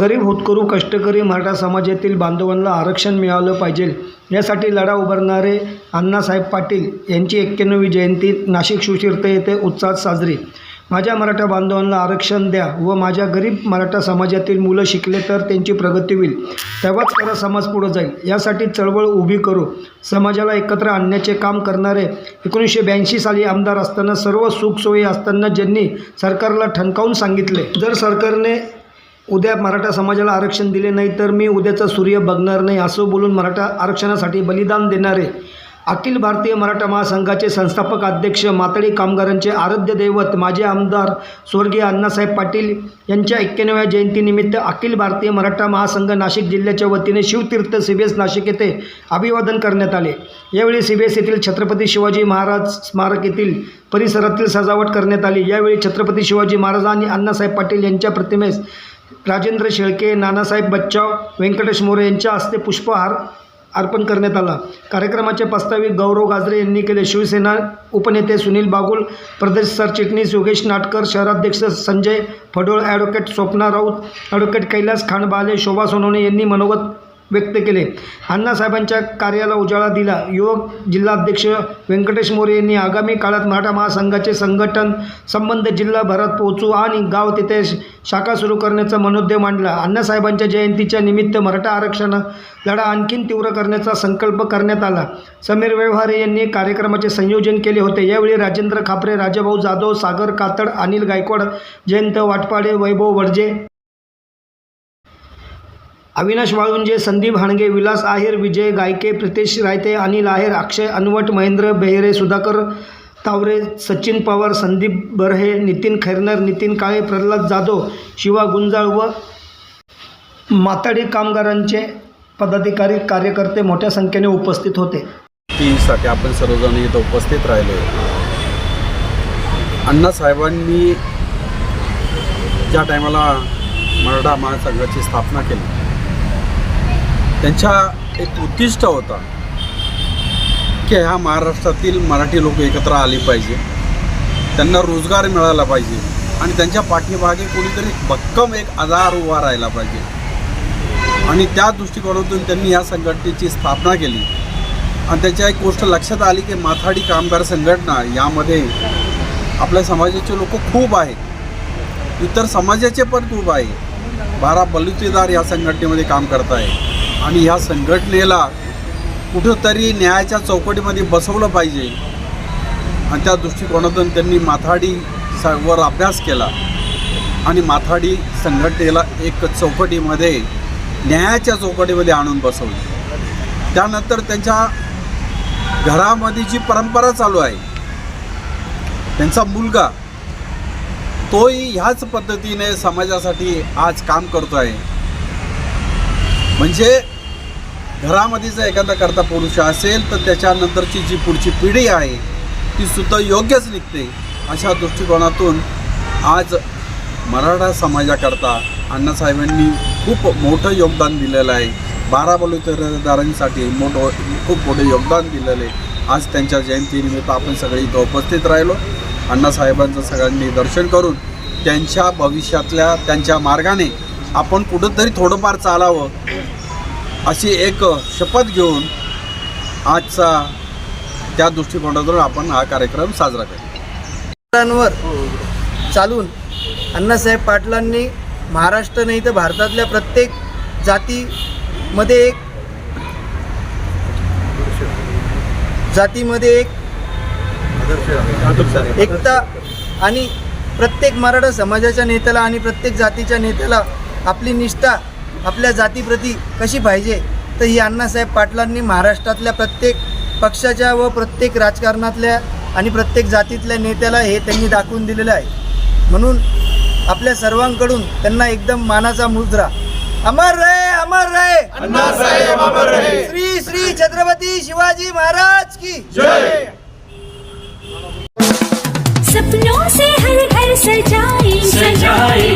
गरीब होतकरू कष्टकरी मराठा समाजातील बांधवांना आरक्षण मिळालं पाहिजे. यासाठी लढा उभारणारे अण्णासाहेब पाटील यांची एक्क्याण्णवी जयंती नाशिक सुशीर्थ येथे उत्साहात साजरी. माझ्या मराठा बांधवांना आरक्षण द्या व माझ्या गरीब मराठा समाजातील मुलं शिकले तर त्यांची प्रगती होईल. तेव्हाच खरा समाज पुढं जाईल. यासाठी चळवळ उभी करू. समाजाला एकत्र आणण्याचे काम करणारे एकोणीसशे ब्याऐंशी साली आमदार असताना सर्व सुखसोयी असताना ज्यांनी सरकारला ठणकावून सांगितले. जर सरकारने उद्या मराठा समाजाला आरक्षण दिले नाही तर मी उद्याचा सूर्य बघणार नाही असं बोलून मराठा आरक्षणासाठी बलिदान देणारे अखिल भारतीय मराठा महासंघाचे संस्थापक अध्यक्ष मातळी कामगारांचे आराध्य दैवत माजी आमदार स्वर्गीय अण्णासाहेब पाटील यांच्या एक्क्याण्णव्या जयंतीनिमित्त अखिल भारतीय मराठा महासंघ नाशिक जिल्ह्याच्या वतीने शिवतीर्थ सीबीएस नाशिक येथे अभिवादन करण्यात आले. यावेळी सीबीएस येथील छत्रपती शिवाजी महाराज स्मारक येथील परिसरातील सजावट करण्यात आली. यावेळी छत्रपती शिवाजी महाराज आणि अण्णासाहेब पाटील यांच्या प्रतिमेस राजेंद्र शेळके नानासाहेब बच्चाव व्यंकटेश मोरे यांच्या हस्ते पुष्पहार अर्पण करण्यात आला. कार्यक्रमाचे प्रस्तावित गौरव गाजरे यांनी केले. शिवसेना उपनेते सुनील बागुल प्रदेश सरचिटणीस योगेश नाटकर शहराध्यक्ष संजय फडोळ ॲडव्होकेट स्वप्ना राऊत ॲडव्होकेट कैलास खांडबाले शोभा सोनवणे यांनी मनोगत व्यक्त केले. अण्णासाहेबांच्या कार्याला उजाळा दिला. युवक जिल्हाध्यक्ष व्यंकटेश मोरे यांनी आगामी काळात मराठा महासंघाचे संघटन संबंध जिल्हाभरात पोहोचू आणि गाव तिथे शाखा सुरू करण्याचा मनोद्य मांडला. अण्णासाहेबांच्या जयंतीच्या निमित्त मराठा आरक्षण लढा आणखीन तीव्र करण्याचा संकल्प करण्यात आला. समीर व्यवहारे यांनी कार्यक्रमाचे संयोजन केले होते. यावेळी राजेंद्र खापरे राजाभाऊ जाधव सागर कातड अनिल गायकवाड जयंत वाटपाडे वैभव वडजे अविनाश वाळुंजे संदीप हाणगे विलास आहेर विजय गायके प्रितेश रायते अनिल आहेर अक्षय अनवट महेंद्र बेहरे सुधाकर तावरे सचिन पवार संदीप बर्हे नितीन खैरनर नितीन काळे प्रल्हाद जाधव शिवा गुंजाळ व माताडी कामगारांचे पदाधिकारी कार्यकर्ते मोठ्या संख्येने उपस्थित होते. तीसाठी आपण सर्वजण इथं उपस्थित राहिलो अण्णासाहेबांनी ज्या टायमाला मराठा महासंघाची स्थापना केली त्यांच्या एक उद्दिष्ट होता. की ह्या महाराष्ट्रातील मराठी लोक एकत्र आली पाहिजे. त्यांना रोजगार मिळाला पाहिजे. आणि त्यांच्या पाठीमागे कोणीतरी भक्कम एक आधार उभा राहिला पाहिजे. आणि त्या दृष्टिकोनातून त्यांनी या संघटनेची स्थापना केली. आणि त्याच्या एक गोष्ट लक्षात आली की माथाडी कामगार संघटना यामध्ये आपल्या समाजाचे लोक खूप आहेत. इतर समाजाचे पण खूप आहे. बारा बलुतेदार या संघटनेमध्ये काम करत आहे आणि ह्या संघटनेला कुठंतरी न्यायाच्या चौकटीमध्ये बसवलं पाहिजे. आणि त्या दृष्टिकोनातून त्यांनी माथाडी स वर अभ्यास केला. आणि माथाडी संघटनेला एक चौकटीमध्ये न्यायाच्या चौकटीमध्ये आणून बसवलं. त्यानंतर त्यांच्या घरामध्ये जी परंपरा चालू आहे त्यांचा मुलगा तोही ह्याच पद्धतीने समाजासाठी आज काम करतो आहे म्हणजे घरामध्ये जर एखादा करता पुरुष असेल तर त्याच्यानंतरची जी पुढची पिढी आहे ती सुद्धा योग्यच निघते. अशा दृष्टिकोनातून आज मराठा समाजाकरता अण्णासाहेबांनी खूप मोठं योगदान दिलेलं आहे. बारा बलुतेदारांसाठी मोठं खूप मोठं योगदान दिलेलं आहे. आज त्यांच्या जयंतीनिमित्त आपण सगळे इथं उपस्थित राहिलो. अण्णासाहेबांचं सगळ्यांनी दर्शन करून त्यांच्या भविष्यातल्या त्यांच्या मार्गाने आपण कुठंतरी थोडंफार चालावं. अशी एक शपथ घेऊन आजचा त्या दृष्टिकोनातून आपण हा कार्यक्रम साजरा करू. चालून अण्णासाहेब पाटलांनी महाराष्ट्र नाही तर भारतातल्या प्रत्येक जातीमध्ये एक जातीमध्ये एक एकता आणि प्रत्येक मराठा समाजाच्या नेत्याला आणि प्रत्येक जातीच्या नेत्याला आपली निष्ठा आपल्या जातीप्रती कशी पाहिजे? तर ही अण्णासाहेब पाटलांनी महाराष्ट्रातल्या प्रत्येक पक्षाच्या व प्रत्येक राजकारणातल्या आणि प्रत्येक जातीतल्या नेत्याला हे त्यांनी दाखवून दिलेलं आहे. म्हणून आपल्या सर्वांकडून त्यांना एकदम मानाचा मुद्रा अमर रहे अमर रहे! अण्णासाहेब अमर रहे! श्री श्री छत्रपती शिवाजी महाराज की सपनों से हर घर सजाएंगे सजाएंगे